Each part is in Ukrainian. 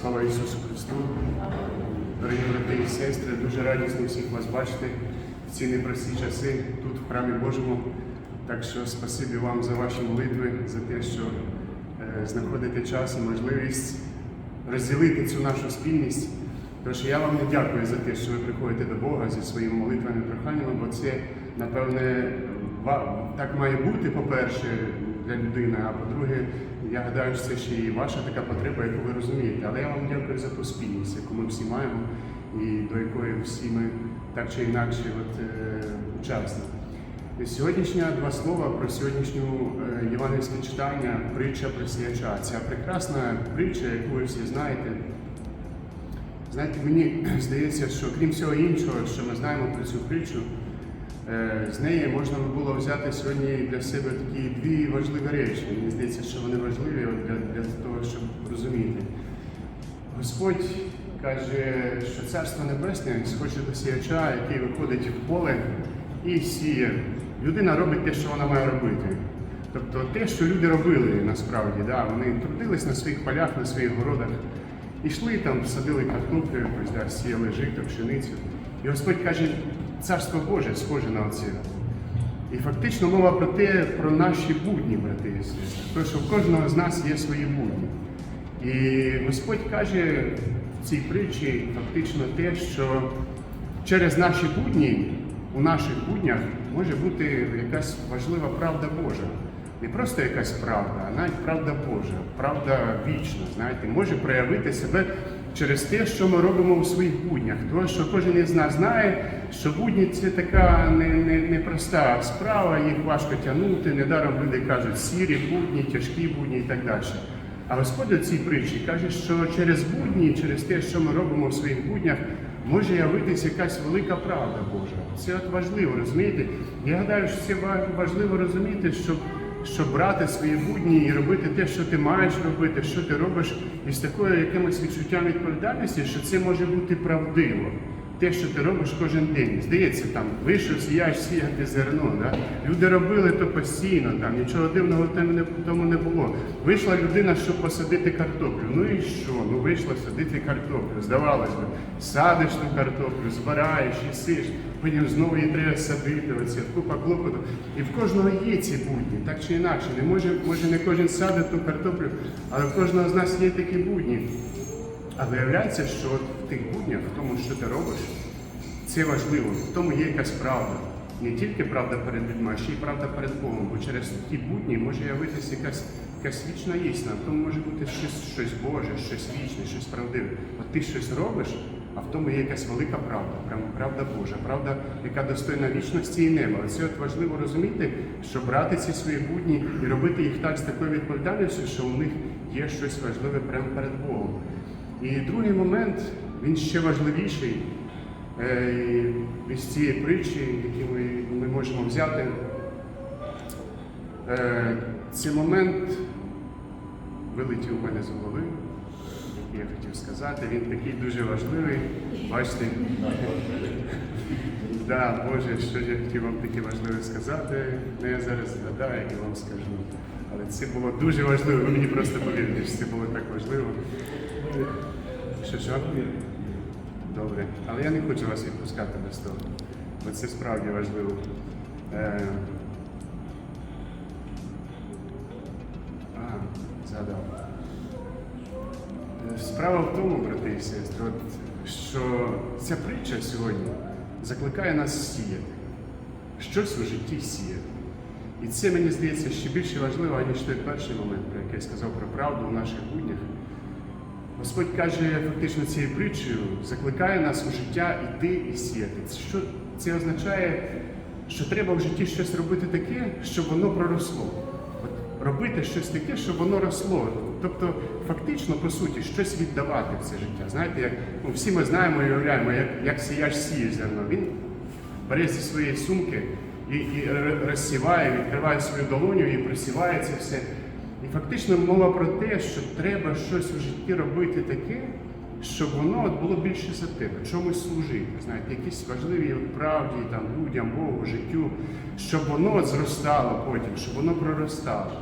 Слава Ісусу Христу! Дорогі брати і сестри, дуже радісно всіх вас бачити в ці непрості часи тут, в храмі Божому. Так що спасибі вам за ваші молитви, за те, що е, знаходите час і можливість розділити цю нашу спільність. Тож я вам не дякую за те, що ви приходите до Бога зі своїми молитвами і проханнями, бо це, напевне, так має бути, по-перше, для людини, а по-друге, я гадаю, що це ще і ваша така потреба, яку ви розумієте. Але я вам дякую за ту спільність, яку ми всі маємо, і до якої всі ми так чи інакше от, е, учасні. І Сьогоднішня два слова про сьогоднішню е, євангельське читання, притча про сіяча. Ця прекрасна притча, яку ви всі знаєте. Знаєте, мені здається, що крім всього іншого, що ми знаємо про цю притчу, з неї можна було взяти сьогодні для себе такі дві важливі речі. Мені здається, що вони важливі для, для того, щоб розуміти. Господь каже, що Царство Небесне схоче до сіяча, який виходить в поле і сіє. Людина робить те, що вона має робити. Тобто те, що люди робили насправді, да, вони трудились на своїх полях, на своїх городах, ішли там, садили картоплю, сіяли жито, пшеницю. І Господь каже, царство Боже схоже на оце. І фактично мова про те, про наші будні, брати і сестри. Тому що в кожного з нас є свої будні. І Господь каже в цій притчі фактично те, що через наші будні, у наших буднях може бути якась важлива правда Божа. Не просто якась правда, а навіть правда Божа, правда вічна, знаєте, може проявити себе через те, що ми робимо у своїх буднях. Тому що кожен із нас знає, що будні це така не, не, непроста справа, їх важко тягнути. Недаром люди кажуть сірі будні, тяжкі будні і так далі. А Господь у цій притчі каже, що через будні, через те, що ми робимо в своїх буднях, може явитися якась велика правда Божа. Це от важливо, розумієте? Я гадаю, що це важливо розуміти, щоб, щоб брати свої будні і робити те, що ти маєш робити, що ти робиш із такою якимось відчуттям відповідальності, що це може бути правдиво. Те, що ти робиш кожен день. Здається, там вийшов, сіяєш сіяти зерно. Да? Люди робили то постійно, там нічого дивного в тому не, було. Вийшла людина, щоб посадити картоплю. Ну і що? Ну вийшла садити картоплю. Здавалось би, садиш ту картоплю, збираєш, їсиш, потім знову її треба садити. Оце купа клопоту. І в кожного є ці будні, так чи інакше. Не може, може не кожен садить ту картоплю, але в кожного з нас є такі будні. А виявляється, що в тих буднях, в тому, що ти робиш, це важливо. В тому є якась правда. Не тільки правда перед людьми, а ще й правда перед Богом. Бо через ті будні може явитися якась, якась вічна істина. В тому може бути щось, щось Боже, щось вічне, щось правдиве. От ти щось робиш, а в тому є якась велика правда, прям правда Божа, правда, яка достойна вічності і неба. Це от важливо розуміти, що брати ці свої будні і робити їх так з такою відповідальністю, що у них є щось важливе прямо перед Богом. І другий момент, він ще важливіший е, із цієї притчі, які ми, ми можемо взяти. Е, Цей момент вилетів у мене з голови, який я хотів сказати. Він такий дуже важливий. Бачите? Да, Боже, що я хотів вам таке важливе сказати. Ну, я зараз згадаю і вам скажу. Але це було дуже важливо. Ви мені просто повірте, що це було так важливо. Що що? Добре. Але я не хочу вас відпускати без того. Бо це справді важливо. Е... А, згадав. Е, Справа в тому, брати і сестри, от, що ця притча сьогодні закликає нас сіяти. Щось у житті сіяти. І це, мені здається, ще більше важливо, ніж той перший момент, про який я сказав про правду в наших буднях. Господь каже фактично цією притчею, закликає нас у життя йти і сіяти. Що це означає, що треба в житті щось робити таке, щоб воно проросло. От робити щось таке, щоб воно росло. Тобто, фактично, по суті, щось віддавати в це життя. Знаєте, як ну, всі ми знаємо і уявляємо, як, як сіяч сіє зерно. Він бере зі своєї сумки і, і розсіває, відкриває свою долоню і просіває це все. І фактично мова про те, що треба щось у житті робити таке, щоб воно от було більше за тебе, чомусь служити. Знаєте, якісь важливі правді, там, людям, Богу, життю, щоб воно от зростало потім, щоб воно проростало.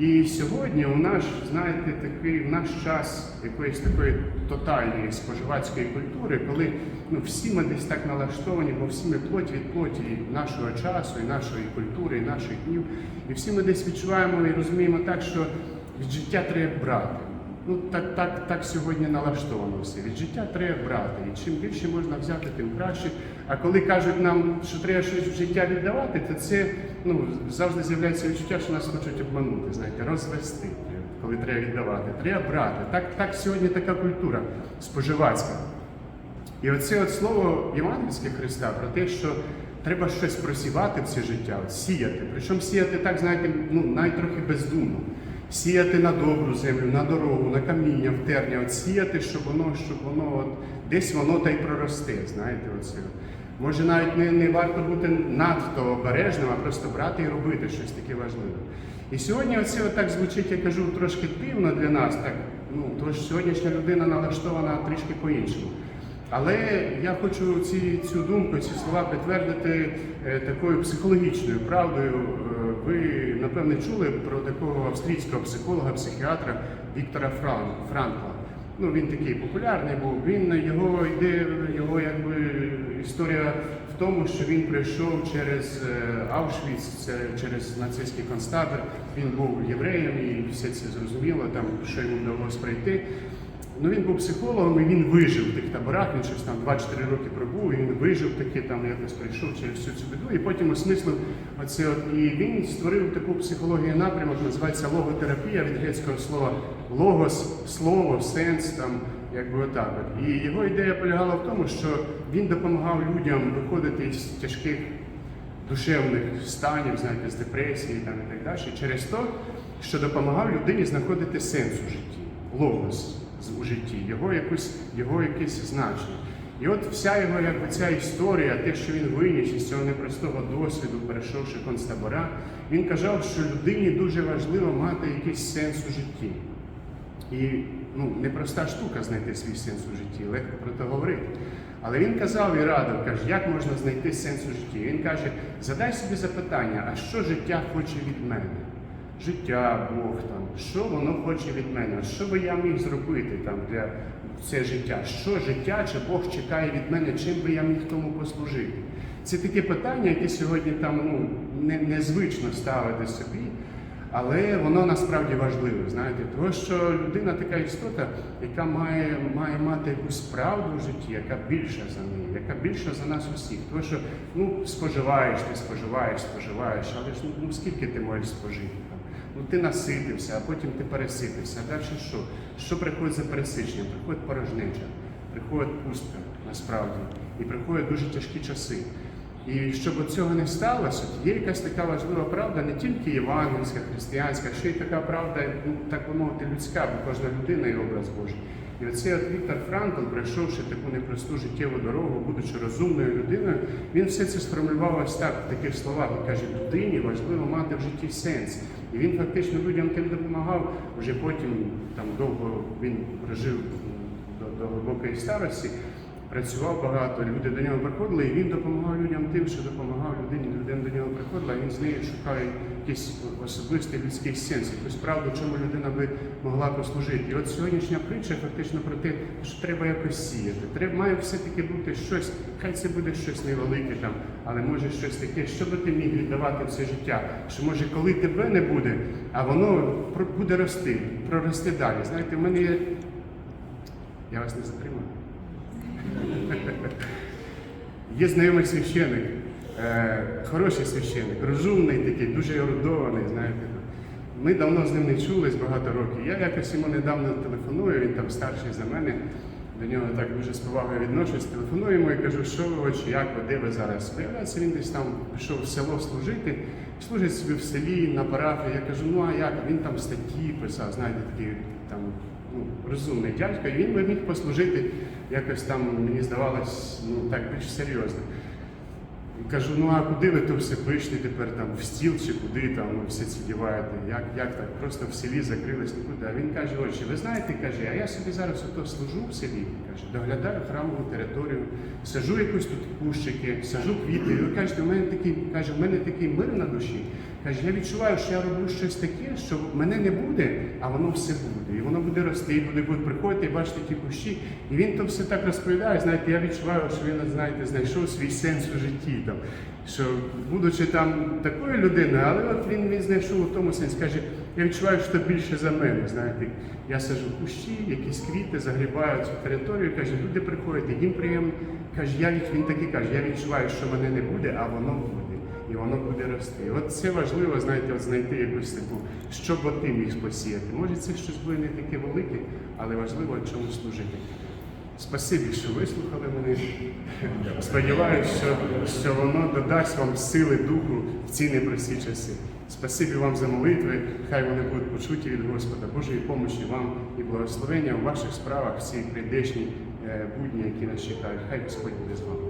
І сьогодні у нас, знаєте, такий в наш час якоїсь такої тотальної споживацької культури, коли ну, всі ми десь так налаштовані, бо всі ми плоть від плоті і нашого часу, і нашої культури, і наших днів. І всі ми десь відчуваємо і розуміємо так, що від життя треба брати. Ну так, так, так сьогодні налаштовано все. Від життя треба брати. І чим більше можна взяти, тим краще. А коли кажуть нам, що треба щось в життя віддавати, то це ну, завжди з'являється відчуття, що нас хочуть обманути, знаєте, розвести, коли треба віддавати. Треба брати. Так, так сьогодні така культура споживацька. І оце от слово Євангельське Христа про те, що треба щось просівати в це життя, от сіяти. Причому сіяти так, знаєте, ну, навіть бездумно. Сіяти на добру землю, на дорогу, на каміння, в терня, от сіяти, щоб воно, щоб воно от, десь воно та й проросте. Знаєте, оце. Може навіть не, не варто бути надто обережним, а просто брати і робити щось таке важливе. І сьогодні оце отак звучить, я кажу, трошки дивно для нас, так, ну, тому що сьогоднішня людина налаштована трішки по-іншому. Але я хочу ці, цю думку, ці слова підтвердити е, такою психологічною правдою. Ви, напевне, чули про такого австрійського психолога, психіатра Віктора Фран, Франкла. Ну, він такий популярний був. Він його йде, його якби історія в тому, що він прийшов через е, Аушвіц, через нацистський концтабір. Він був євреєм і все це зрозуміло, там що йому вдалося пройти. Ну він був психологом і він вижив в тих таборах, він щось там 2-4 роки пробув, і він вижив таки, там якось пройшов через всю цю біду, і потім осмислив оце. І він створив таку психологію напрямок, називається логотерапія від грецького слова логос, слово, сенс, там, якби отак. І його ідея полягала в тому, що він допомагав людям виходити з тяжких душевних станів, знаєте, з депресії там, і так далі, через те, що допомагав людині знаходити сенс у житті, логос у житті, його, якусь, його якесь значення. І от вся його якби, ця історія, те, що він виніс із цього непростого досвіду, перейшовши концтабора, він казав, що людині дуже важливо мати якийсь сенс у житті. І ну, непроста штука знайти свій сенс у житті, легко про це говорити. Але він казав і радив, каже, як можна знайти сенс у житті. Він каже, задай собі запитання, а що життя хоче від мене? Життя, Бог там, що воно хоче від мене? Що би я міг зробити там для це життя? Що життя чи Бог чекає від мене, чим би я міг тому послужити? Це таке питання, яке сьогодні там ну, не, незвично ставити собі. Але воно насправді важливе, знаєте, тому що людина така істота, яка має, має мати якусь правду в житті, яка більша за неї, яка більша за нас усіх. Тому що ну, споживаєш, ти споживаєш, споживаєш, але ж ну, скільки ти можеш спожити? Ну ти наситився, а потім ти переситився. А далі що? Що приходить за пересиченням? Приходить порожнеча, приходить пустка насправді, і приходять дуже тяжкі часи. І щоб цього не сталося, є якась така важлива правда, не тільки євангельська, християнська, ще й така правда, ну так би мовити, людська, бо кожна людина є образ Божий. І оцей от Віктор Франкл, пройшовши таку непросту життєву дорогу, будучи розумною людиною, він все це сформулював ось так, в таких словах. Він каже, людині важливо мати в житті сенс. І він фактично людям тим допомагав. Вже потім там довго він прожив до, до глибокої старості працював багато, люди до нього приходили, і він допомагав людям тим, що допомагав людині, людина до нього приходила, він з нею шукає якийсь особистий людський сенс, якусь правду, чому людина би могла послужити. І от сьогоднішня притча фактично про те, що треба якось сіяти. Треба має все-таки бути щось, хай це буде щось невелике там, але може щось таке, що би ти міг віддавати все життя. Що може, коли тебе не буде, а воно буде рости, прорости далі. Знаєте, в мене є. Я вас не затримую. Є знайомий священик, е, хороший священик, розумний такий, дуже ерудований, знаєте. Ми давно з ним не чулись багато років. Я якось йому недавно телефоную, він там старший за мене. До нього так дуже з повагою відношусь. Телефоную йому і кажу, що ви очі, як ви, де ви зараз? Виявляється, він десь там пішов в село служити, служить собі в селі на парафії. Я кажу, ну а як? Він там статті писав, знаєте, такі там ну, розумний дядько, і він би міг послужити якось там, мені здавалось, ну так більш серйозно. Кажу, ну а куди ви то все пишете тепер там в стіл чи куди там ви все це діваєте? Як, як так? Просто в селі закрились нікуди. А він каже, отче, ви знаєте, каже, а я собі зараз ото служу в селі, каже, доглядаю храмову територію, сажу якусь тут кущики, сажу квіти. І ви кажете, у мене такий, каже, в мене такий мир на душі. Каже, я відчуваю, що я роблю щось таке, що мене не буде, а воно все буде. І воно буде рости, і буде, будуть приходити і бачити ті кущі. І він то все так розповідає. Знаєте, я відчуваю, що він знаєте, знайшов свій сенс у житті. Там, що будучи там такою людиною, але от він, він знайшов у тому сенсі, каже, я відчуваю, що більше за мене. Знаєте, я сажу кущі, якісь квіти, загрібаю цю територію. Каже, люди приходять, їм приємно. Каже, я він такий каже, я відчуваю, що мене не буде, а воно буде і воно буде рости. І От це важливо, знаєте, от знайти якусь таку, що б ти міг посіяти. Може, це щось буде не таке велике, але важливо чому служити. Спасибі, що вислухали мене. Сподіваюся, що, що воно додасть вам сили духу в ці непрості часи. Спасибі вам за молитви, хай вони будуть почуті від Господа, Божої помощі вам і благословення в ваших справах, всі прийдешні е, будні, які нас чекають. Хай Господь буде з вами.